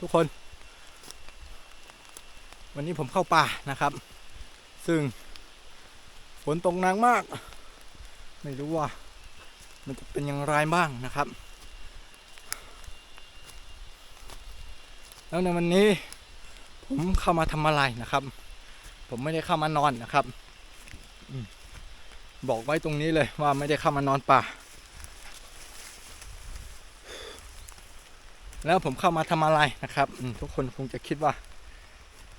ทุกคน วันนี้ผมเข้าป่านะครับ ซึ่งฝนตกหนักมาก ไม่รู้ว่า มันจะเป็นอย่างไรบ้างนะครับ แล้วในวันนี้ ผมเข้ามาทำอะไรนะครับ ผมไม่ได้เข้ามานอนนะครับบอกไว้ตรงนี้เลยว่าไม่ได้เข้ามานอนป่า แล้วผมเข้ามาทำอะไรนะครับทุกคนคงจะคิดว่า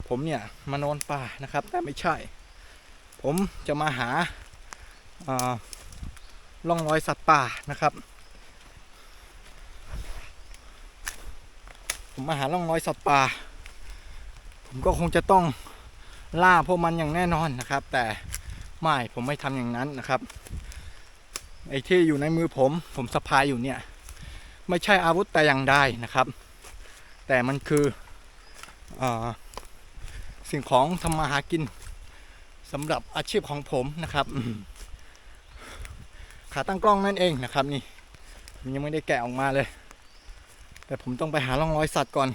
ผมเนี่ยมานอนป่านะครับ แต่ไม่ใช่ ผมจะมาหาล่องรอยสัตว์ป่านะครับ ผมมาหาล่องรอยสัตว์ป่า ผมก็คงจะต้องล่าพวกมันอย่างแน่นอนนะครับ แต่ไม่ผมไม่ทำอย่างนั้นนะครับไอ้ที่อยู่ในมือผม ผมสะพายอยู่เนี่ย ไม่ใช่อาวุธแต่อย่างใดนะครับ แต่มันคืออสิ่งของทำมาหากินสำหรับอาชีพของผมนะครับ ขาตั้งกล้องนั่นเองนะครับนี่มันยังไม่ได้แกะออกมาเลย แต่ผมต้องไปหาร่องรอยสัตว์ก่อน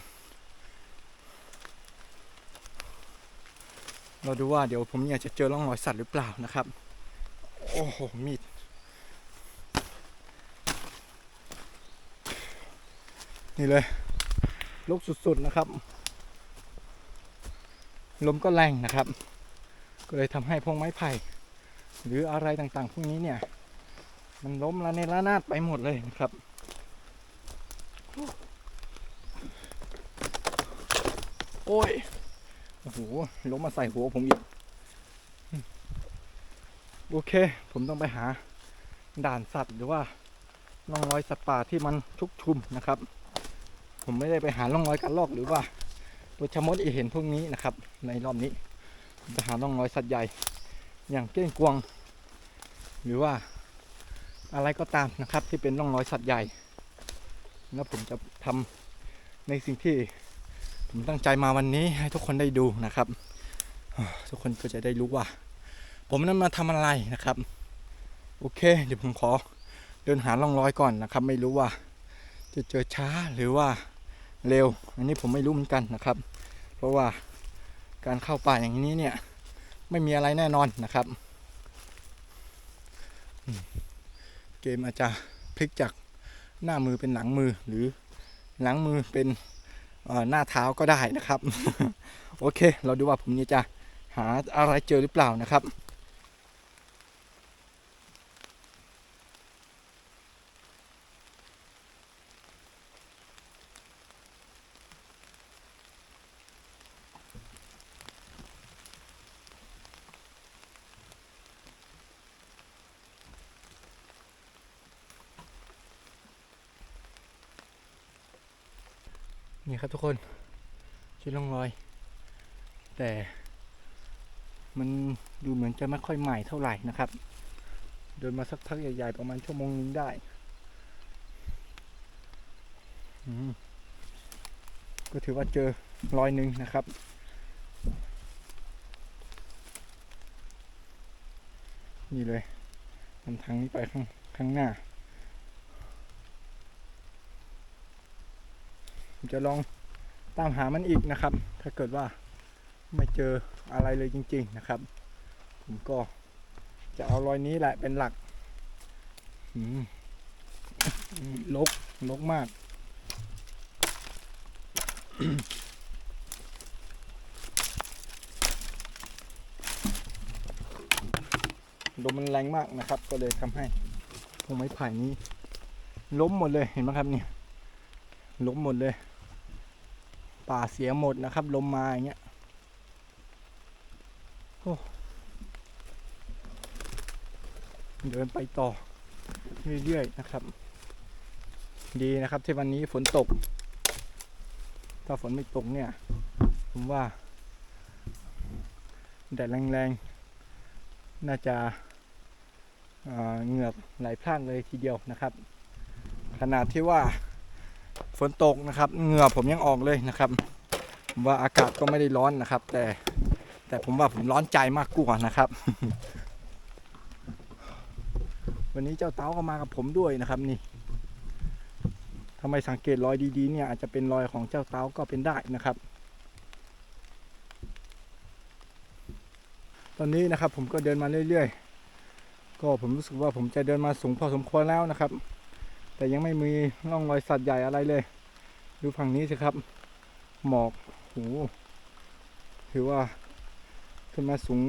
เราดูว่าเดี๋ยวผมอยากจะเจอร่องรอยสัตว์หรือเปล่านะครับ โอ้โหมีด นี่เลยลุกสุดๆนะครับ ลมก็แรงนะครับ ก็เลยทำให้พวกไม้ไผ่ หรืออะไรต่างๆ พวกนี้เนี่ย มันล้มละเนระนาดไปหมดเลยนะครับโอ้ย โอ้โห ล้มมาใส่หัวผมอีก โอเค ผมต้องไปหาด่านสัตว์หรือว่าร่องรอยสัตว์ป่าที่มันชุกชุมนะครับ ผมไม่ได้ไปหาร่องรอยการลอกหรือว่าตัวชะมดอีเห็นพวกนี้นะครับ ในรอบนี้จะหาร่องรอยสัตว์ใหญ่ อย่างเก้งกวางหรือว่าอะไรก็ตามนะครับ ที่เป็นร่องรอยสัตว์ใหญ่ แล้วผมจะทำในสิ่งที่ผมตั้งใจมาวันนี้ให้ทุกคนได้ดูนะครับ ทุกคนก็จะได้รู้ว่า ผมนั้นมาทำอะไรนะครับ โอเค เดี๋ยวผมขอเดินหาร่องรอยก่อนนะครับ ไม่รู้ว่าจะเจอช้าหรือว่า เร็ว อันนี้ผมไม่รู้เหมือนกันนะครับ เพราะว่าการเข้าป่าอย่างนี้เนี่ย ไม่มีอะไรแน่นอนนะครับ เกมอาจจะพลิกจากหน้ามือเป็นหลังมือหรือหลังมือเป็นหน้าเท้าก็ได้นะครับ โอเค เราดูว่าผมนี้จะหาอะไรเจอหรือเปล่านะครับ นี่ครับทุกคนชิ้นร่องรอย แต่มันดูเหมือนจะไม่ค่อยใหม่เท่าไหร่นะครับ เดินมาสักพักใหญ่ๆประมาณชั่วโมงนึงได้ก็ถือว่าเจอรอยหนึ่งนะครับ นี่เลยนำทางนี้ไปข้างข้างหน้า ผมจะลองตามหามันอีกนะครับ ถ้าเกิดว่าไม่เจออะไรเลยจริง ๆนะครับ ผมก็จะเอารอยนี้แหละเป็นหลักลกลกมาก ลมมันแรงมากนะครับ ก็เลยทำให้พวกไม้ไผ่นี้ ล้มหมดเลยเห็นไหมครับเนี่ย ล้มหมดเลย ป่าเสียหมดนะครับ ลมมาอย่างเงี้ยโอ้เดินไปต่อเรื่อยๆนะครับ ดีนะครับที่วันนี้ฝนตก ถ้าฝนไม่ตกเนี่ย ผมว่าแดดแรงๆ น่าจะเอ่อเหงือกไหลพรากเลยทีเดียวนะครับ ขนาดที่ว่า ฝนตกนะครับเหงื่อผมยังออกเลยนะครับว่าอากาศก็ไม่ได้ร้อนนะครับ แต่แต่ผมว่าผมร้อนใจมากกว่านะครับ วันนี้เจ้าเต้าก็มากับผมด้วยนะครับนี่ทถ้าไมสังเกตรอยดีๆเนี่ยอาจจะเป็นรอยของเจ้าเต้าก็เป็นได้นะครับ ตอนนี้นะครับผมก็เดินมาเรื่อย ๆ ก็ผมรู้สึกว่าผมจะเดินมาสูงพอสมควรแล้วนะครับ แต่ยังไม่มีร่องรอยสัตว์ใหญ่อะไรเลย ดูฝั่งนี้สิครับ หมอกโหถือว่าขึ้นมาสูง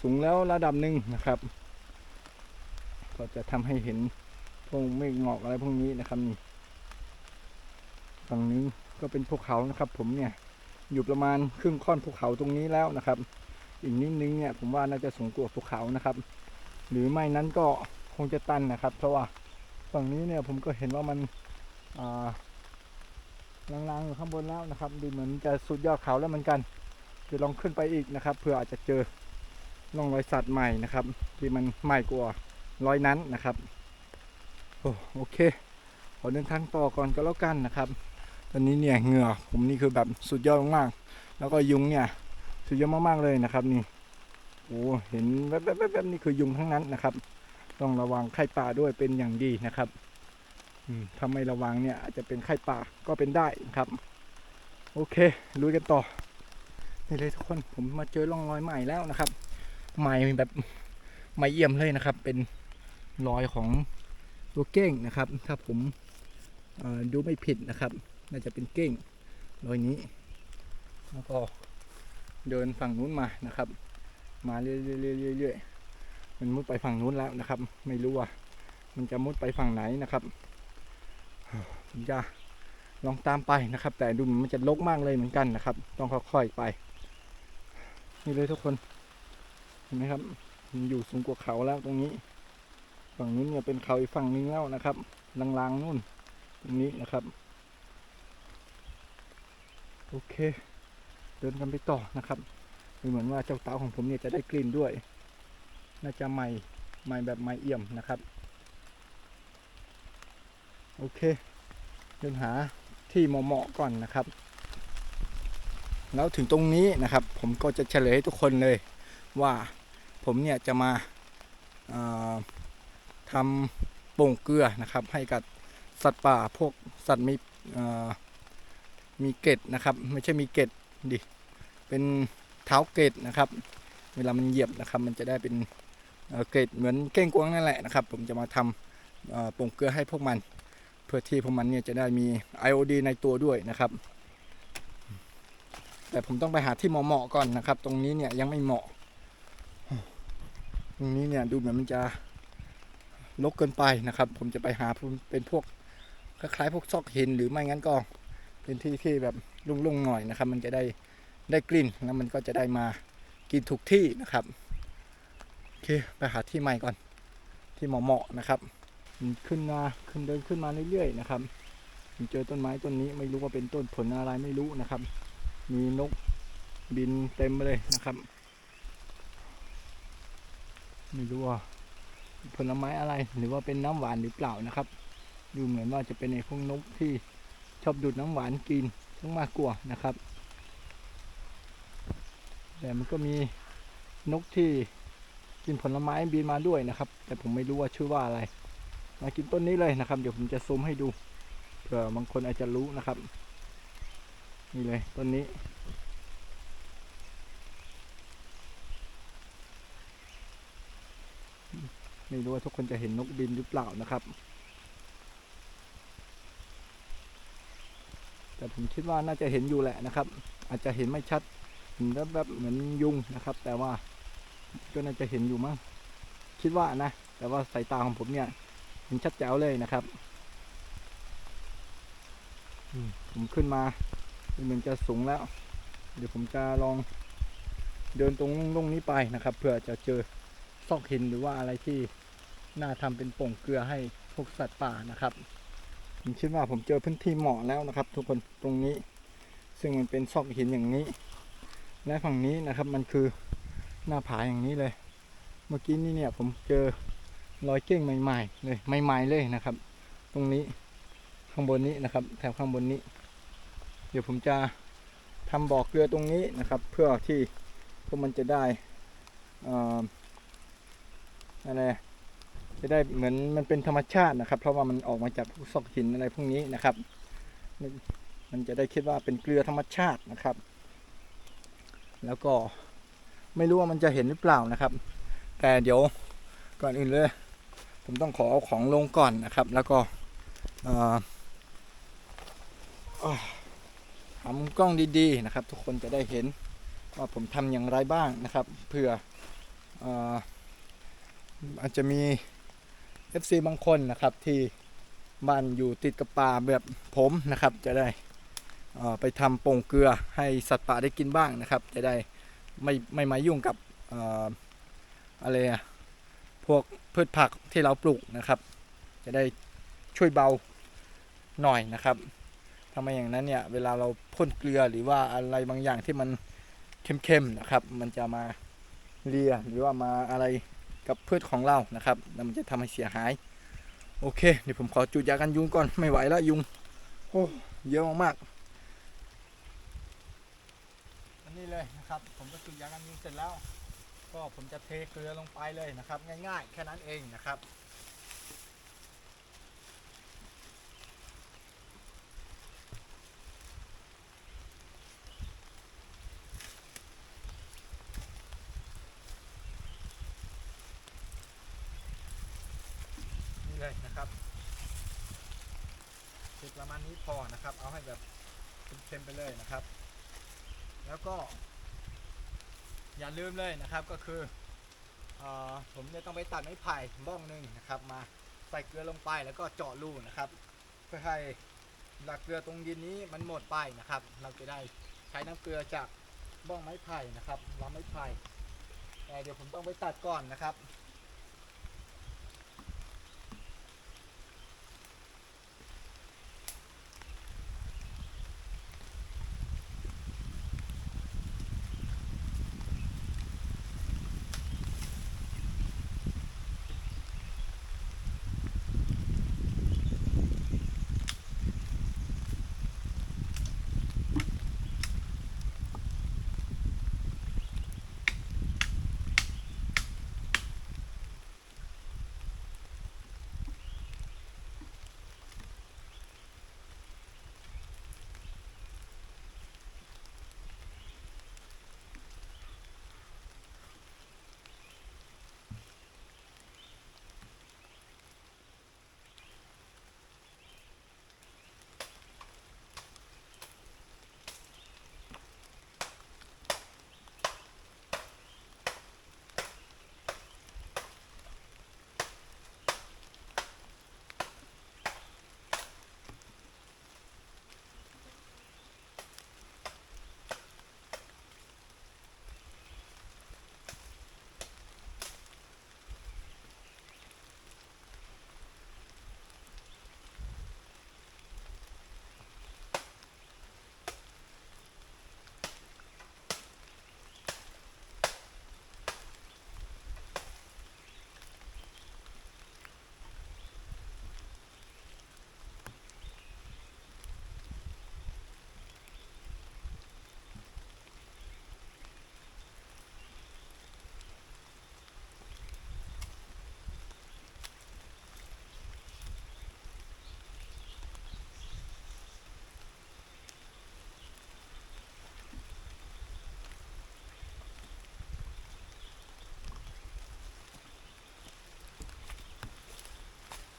สูงแล้วระดับหนึ่งนะครับ ก็จะทำให้เห็นพวกเมฆหมอกอะไรพวกนี้นะครับนี่ฝั่งนี้ก็เป็นภูเขานะครับ ผมเนี่ยอยู่ประมาณครึ่งค่อนภูเขาตรงนี้แล้วนะครับ อีกนิดนึงเนี่ยผมว่าน่าจะสูงกว่าภูเขานะครับ หรือไม่นั้นก็คงจะตันนะครับ เพราะว่า ฝั่งนี้เนี่ยผมก็เห็นว่ามันอ่าลางๆอยู่ข้างบนแล้วนะครับ ดูเหมือนจะสุดยอดเขาแล้วเหมือนกันจะลองขึ้นไปอีกนะครับเพื่ออาจจะเจอร่องรอยสัตว์ใหม่นะครับ ที่มันใหม่กว่ารอยนั้นนะครับโอโอเคขอเดินทางต่อก่อนก็แล้วกันนะครับ ตอนนี้เนี่ยเหงื่อผมนี่คือแบบสุดยอดมากๆแล้วก็ยุงเนี่ยสุดยอดมากๆเลยนะครับนี่โอ้เห็นแวบๆๆนี่คือยุงทั้งนั้นนะครับ ต้องระวังไข้ป่าด้วยเป็นอย่างดีนะครับถ้าไม่ระวังเนี่ยอาจจะเป็นไข้ป่าก็เป็นได้นะครับ โอเคลุยกันต่อนี่เลยทุกคนผมมาเจอร่องรอยใหม่แล้วนะครับใหม่แบบใหม่เอี่ยมเลยนะครับ เป็นรอยของตัวเก้งนะครับ ถ้าผมดูไม่ผิดนะครับ น่าจะเป็นเก้งรอยนี้ แล้วก็เดินฝั่งนู้นมานะครับ มาเรื่อยๆเรื่อยๆ มันมุดไปฝั่งนู้นแล้วนะครับ ไม่รู้ว่า มันจะมุดไปฝั่งไหนนะครับผมจะลองตามไปนะครับ แต่ดูเหมือนมันจะลกมากเลยเหมือนกันนะครับ ต้องค่อยๆไป นี่เลยทุกคนเห็นไหมครับมันอยู่สูงกว่าเขาแล้วตรงนี้ ฝั่งนู้นเนี่ยเป็นเขาอีกฝั่งนึงแล้วนะครับลางๆนู่น ตรงนี้นะครับ โอเค เดินกันไปต่อนะครับดูเหมือนว่าเจ้าเต่าของผมเนี่ยจะได้กลิ่นด้วย น่าจะใหม่ใหม่แบบใหม่เอี่ยมนะครับ โอเคเดินหาที่เหมาะๆก่อนนะครับ แล้วถึงตรงนี้นะครับ ผมก็จะเฉลยให้ทุกคนเลยว่าผมเนี่ยจะมาเอ่อทำโป่งเกลือนะครับ ให้กับสัตว์ป่าพวกสัตว์มีเอ่อมีเกล็ดนะครับ ไม่ใช่มีเกล็ดดิเป็นเท้าเกรดนะครับ เวลามันเหยียบนะครับ มันจะได้เป็น เกรดเหมือนเก้งกวางนั่นแหละนะครับ ผมจะมาทำเอ่อโป่งเกลือให้พวกมัน เพื่อที่พวกมันเนี่ยจะได้มีไอโอดีในตัวด้วยนะครับ แต่ผมต้องไปหาที่เหมาะๆก่อนนะครับ ตรงนี้เนี่ยยังไม่เหมาะ ตรงนี้เนี่ยดูเหมือนมันจะลกเกินไปนะครับ ผมจะไปหาเป็นพวกคล้ายๆพวกซอกหินหรือไม่งั้นก็เป็นที่ที่แบบลุ่งๆหน่อยนะครับ มันจะได้ได้กลิ่นแล้วมันก็จะได้มากินถูกที่นะครับ เค ไปหาที่ใหม่ก่อน ที่เหมาะๆนะครับ มันขึ้นมาขึ้นเดินขึ้นมาเรื่อยๆนะครับผมเจอต้นไม้ต้นนี้ไม่รู้ว่าเป็นต้นผลอะไรไม่รู้นะครับ มีนกบินเต็มไปเลยนะครับ ไม่รู้ว่าผลไม้อะไรหรือว่าเป็นน้ำหวานหรือเปล่านะครับ ดูเหมือนว่าจะเป็นในพวกนกที่ชอบดูดน้ำหวานกินต้องมากกว่านะครับ แต่มันก็มีนกที่ กินผลไม้บินมาด้วยนะครับ แต่ผมไม่รู้ว่าชื่อว่าอะไร มากินต้นนี้เลยนะครับ เดี๋ยวผมจะซูมให้ดูเผื่อบางคนอาจจะรู้นะครับ นี่เลยต้นนี้ ไม่รู้ว่าทุกคนจะเห็นนกบินหรือเปล่านะครับ แต่ผมคิดว่าน่าจะเห็นอยู่แหละนะครับ อาจจะเห็นไม่ชัดเห็นแวบเหมือนยุงนะครับ แต่ว่า ก็น่าจะเห็นอยู่มั้งคิดว่านะ แต่ว่าสายตาของผมเนี่ยเห็นชัดแจ๋วเลยนะครับผมขึ้นมาเหมือนจะสูงแล้ว เดี๋ยวผมจะลองเดินตรงลงนี้ไปนะครับเพื่อจะเจอซอกหินหรือว่าอะไรที่น่าทำเป็นโป่งเกลือให้พวกสัตว์ป่านะครับผมคิดว่าผมเจอพื้นที่เหมาะแล้วนะครับ ทุกคนตรงนี้ ซึ่งมันเป็นซอกหินอย่างนี้ และฝั่งนี้นะครับมันคือ หน้าผาอย่างนี้เลย เมื่อกี้นี่เนี่ยผมเจอรอยเก้งใหม่ๆเลยใหม่ๆเลยนะครับ ตรงนี้ข้างบนนี้นะครับแถวข้างบนนี้ เดี๋ยวผมจะทำบ่อเกลือตรงนี้นะครับ เพื่อที่พวกมันจะได้อ่ออะไรจะได้เหมือนมันเป็นธรรมชาตินะครับ เพราะว่ามันออกมาจากพวกซอกหินอะไรพวกนี้นะครับ มันจะได้คิดว่าเป็นเกลือธรรมชาตินะครับ แล้วก็ ไม่รู้ว่ามันจะเห็นหรือเปล่านะครับ แต่เดี๋ยวก่อนอื่นเลย ผมต้องขอเอาของลงก่อนนะครับ แล้วก็เอ่ออ่าทำกล้องดีๆนะครับ ทุกคนจะได้เห็นว่าผมทำอย่างไรบ้างนะครับเพื่อออาจจะมี FC บางคนนะครับที่บ้านอยู่ติดกับป่าแบบผมนะครับ จะได้ไปทำโป่งเกลือให้สัตว์ป่าได้กินบ้างนะครับ จะได้ ไม่ไม่มายุ่งกับออะไรอะพวกพืชผักที่เราปลูกนะครับ จะได้ช่วยเบาหน่อยนะครับทำไมอย่างนั้นเนี่ยเวลาเราพ่นเกลือหรือว่าอะไรบางอย่างที่มันเข้มๆนะครับ มันจะมาเลียหรือว่ามาอะไรกับพืชของเรานะครับแล้วมันจะทำให้เสียหาย โอเคเดี๋ยวผมขอจุดยากันยุงก่อนไม่ไหวแล้วยุงโอ้เยอะมากๆอันนี้เลย นะครับ ผมก็จุดยากันยุงเสร็จแล้ว ก็ผมจะเทเกลือลงไปเลยนะครับ ง่ายๆ แค่นั้นเองนะครับนี่เลยนะครับจุดประมาณนี้พอนะครับ เอาให้แบบเค็มๆไปเลยนะครับ แล้วก็ อย่าลืมเลยนะครับก็คืออผมจะต้องไปตัดไม้ไผ่บ้องหนึ่งนะครับ มาใส่เกลือลงไปแล้วก็เจาะรูนะครับ เพื่อให้หลักเกลือตรงดินนี้มันหมดไปนะครับ เราจะได้ใช้น้ำเกลือจากบ้องไม้ไผ่นะครับลำไม้ไผ่แต่เดี๋ยวผมต้องไปตัดก่อนนะครับ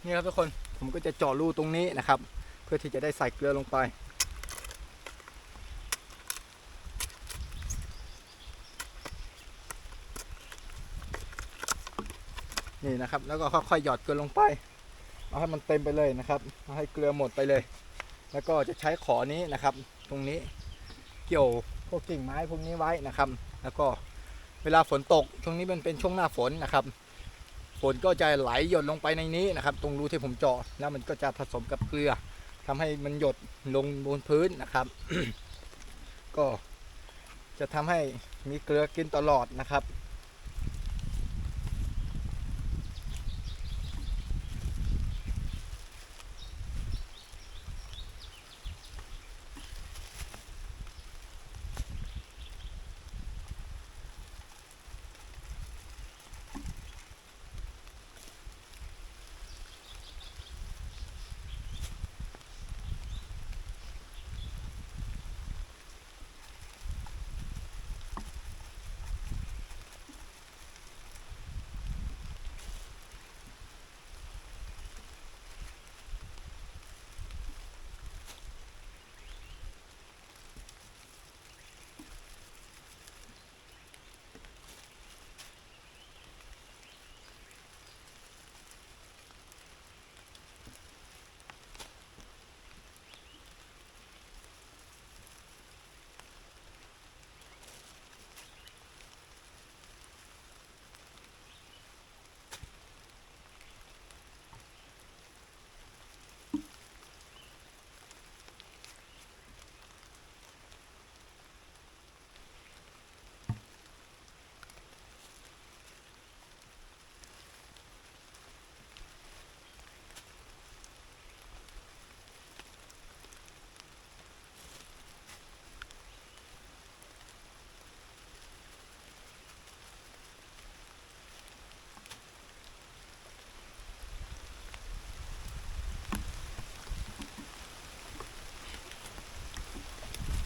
นี่ครับทุกคนผมก็จะเจาะรูตรงนี้นะครับ เพื่อที่จะได้ใส่เกลือลงไป นี่นะครับ แล้วก็ค่อยๆหยอดเกลือลงไป เอาให้มันเต็มไปเลยนะครับเอาให้เกลือหมดไปเลย แล้วก็จะใช้ขอนี้นะครับ ตรงนี้เกี่ยวพวกกิ่งไม้พวกนี้ไว้นะครับ แล้วก็เวลาฝนตกช่วงนี้มันเป็นช่วงหน้าฝนนะครับ ฝนก็จะไหลหยดลงไปในนี้นะครับ ตรงรูที่ผมเจาะแล้วมันก็จะผสมกับเกลือทำให้มันหยดลงบนพื้นนะครับ ก็จะทำให้มีเกลือกินตลอดนะครับ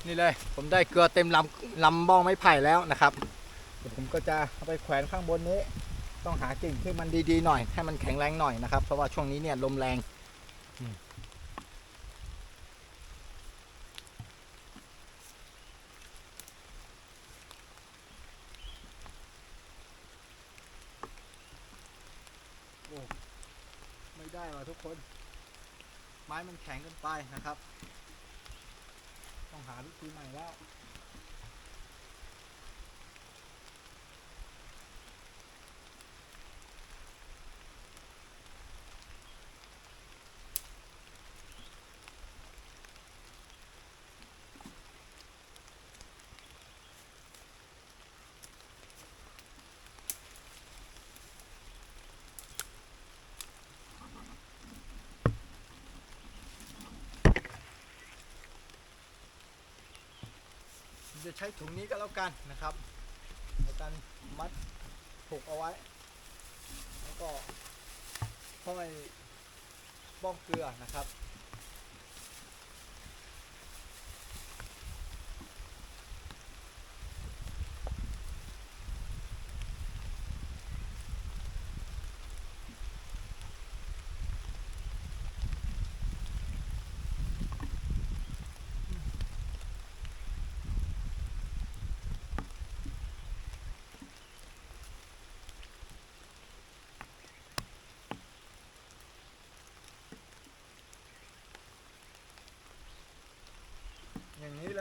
นี่เลย ผมได้เกลือเต็มลำลำบ้องไม้ไผ่แล้วนะครับเดี๋ยวผมก็จะเอาไปแขวนข้างบนนี้ ต้องหากิ่งที่มันดีๆหน่อย ให้มันแข็งแรงหน่อยนะครับ เพราะว่าช่วงนี้เนี่ยลมแรงไม่ได้ว่ะทุกคน ไม้มันแข็งเกินไปนะครับ วิธีใหม่แล้ว จะใช้ถุงนี้ก็แล้วกันนะครับในการมัดผูกเอาไว้ แล้วก็ห้อยบ้องเกลือนะครับ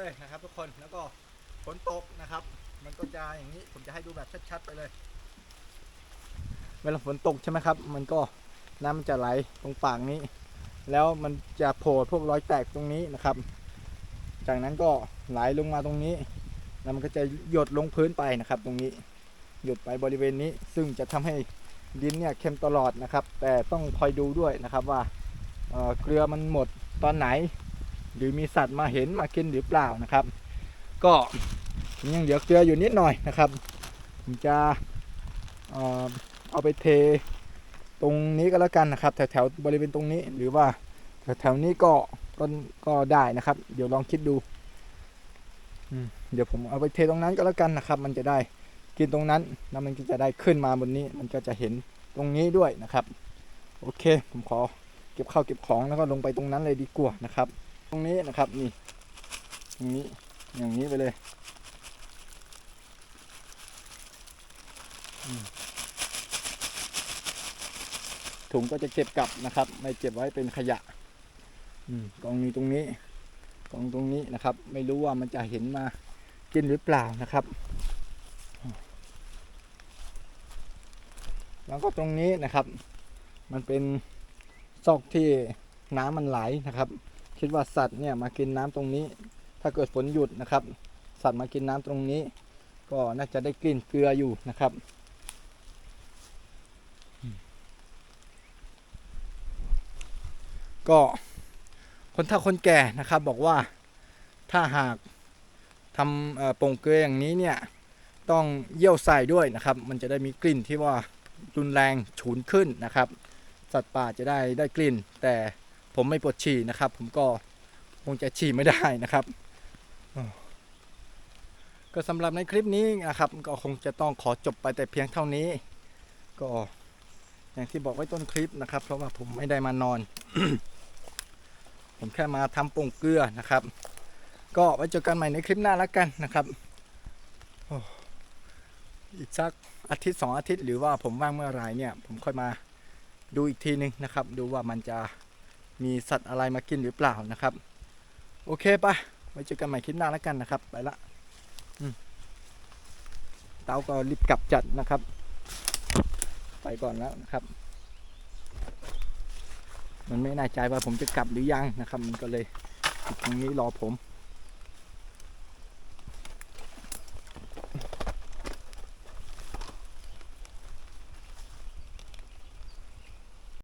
เลยนะครับ ทุกคนแล้วก็ฝนตกนะครับ มันก็จะอย่างนี้ผมจะให้ดูแบบชัดๆไปเลย เวลาฝนตกใช่ไหมครับ มันก็น้ำมันจะไหลตรงปากนี้ แล้วมันจะโผล่พวกรอยแตกตรงนี้นะครับ จากนั้นก็ไหลลงมาตรงนี้ แล้วมันก็จะหยดลงพื้นไปนะครับ ตรงนี้หยดไปบริเวณนี้ ซึ่งจะทำให้ดินเนี่ยเค็มตลอดนะครับ แต่ต้องคอยดูด้วยนะครับว่าเเกลือมันหมดตอนไหน หรือมีสัตว์มาเห็นมากินหรือเปล่านะครับ ก็ยังเหลือเกลืออยู่นิดหน่อยนะครับผมจะเอาไปเทตรงนี้ก็แล้วกันนะครับ แถวๆบริเวณตรงนี้หรือว่าแถวๆนี้ก็ก็ก็ได้นะครับ เดี๋ยวลองคิดดูเดี๋ยวผมเอาไปเทตรงนั้นก็แล้วกันนะครับ มันจะได้กินตรงนั้นแล้วมันก็จะได้ขึ้นมาบนนี้ มันก็จะเห็นตรงนี้ด้วยนะครับ โอเค ผมขอเก็บข้าวเก็บของแล้วก็ลงไปตรงนั้นเลยดีกว่านะครับ ตรงนี้นะครับนี่ตรงนี้อย่างนี้ไปเลยถุงก็จะเก็บกลับนะครับ ไม่เก็บไว้เป็นขยะกองนี้ตรงนี้กองตรงนี้นะครับ ไม่รู้ว่ามันจะเห็นมากินหรือเปล่านะครับ แล้วก็ตรงนี้นะครับ มันเป็นซอกที่น้ำมันไหลนะครับ คิดว่าสัตว์เนี่ยมากินน้ำตรงนี้ ถ้าเกิดฝนหยุดนะครับ สัตว์มากินน้ำตรงนี้ ก็น่าจะได้กลิ่นเกลืออยู่นะครับก็คนเฒ่าคนแก่นะครับบอกว่าถ้าหากทำโป่งเกลืออย่างนี้เนี่ยต้องเยี่ยวใส่ด้วยนะครับ มันจะได้มีกลิ่นที่ว่ารุนแรงฉุนขึ้นนะครับ สัตว์ป่าจะได้ได้กลิ่นแต่ ผมไม่ปวดฉี่นะครับ ผมก็คงจะฉี่ไม่ได้นะครับ ก็สำหรับในคลิปนี้นะครับ ก็คงจะต้องขอจบไปแต่เพียงเท่านี้ ก็อย่างที่บอกไว้ต้นคลิปนะครับ เพราะว่าผมไม่ได้มานอน ผมแค่มาทำโป่งเกลือนะครับ ก็ไว้เจอกันใหม่ในคลิปหน้าแล้วกันนะครับอีกสักอาทิตย์สองอาทิตย์หรือว่าผมว่างเมื่อไรเนี่ย ผมค่อยมาดูอีกทีหนึงนะครับ ดูว่ามันจะ มีสัตว์อะไรมากินหรือเปล่านะครับ โอเคปะไว้เจอกันใหม่คลิปหน้าแล้วกันนะครับ ไปละเต้าก็รีบกลับจัดนะครับ ไปก่อนแล้วนะครับ มันไม่น่าใจว่าผมจะกลับหรือยังนะครับ มันก็เลยตรงนี้รอผม